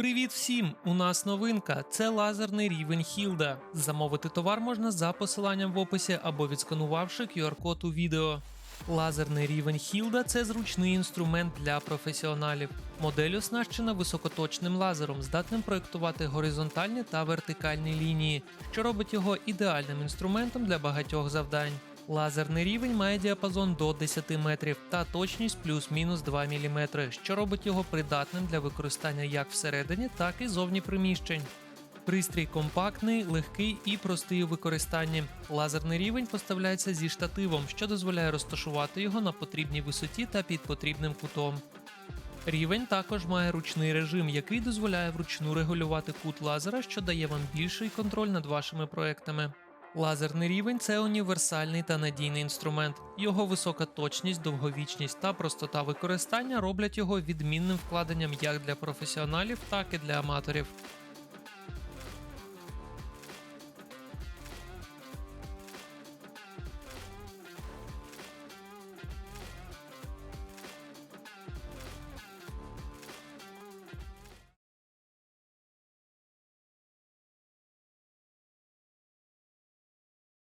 Привіт всім! У нас новинка. Це лазерний рівень Хілда. Замовити товар можна за посиланням в описі або відсканувавши QR-код у відео. Лазерний рівень Хілда це зручний інструмент для професіоналів. Модель оснащена високоточним лазером, здатним проєктувати горизонтальні та вертикальні лінії, що робить його ідеальним інструментом для багатьох завдань. Лазерний рівень має діапазон до 10 метрів та точність плюс-мінус 2 мм, що робить його придатним для використання як всередині, так і зовні приміщень. Пристрій компактний, легкий і простий у використанні. Лазерний рівень поставляється зі штативом, що дозволяє розташувати його на потрібній висоті та під потрібним кутом. Рівень також має ручний режим, який дозволяє вручну регулювати кут лазера, що дає вам більший контроль над вашими проектами. Лазерний рівень це універсальний та надійний інструмент. Його висока точність, довговічність та простота використання роблять його відмінним вкладенням як для професіоналів, так і для аматорів.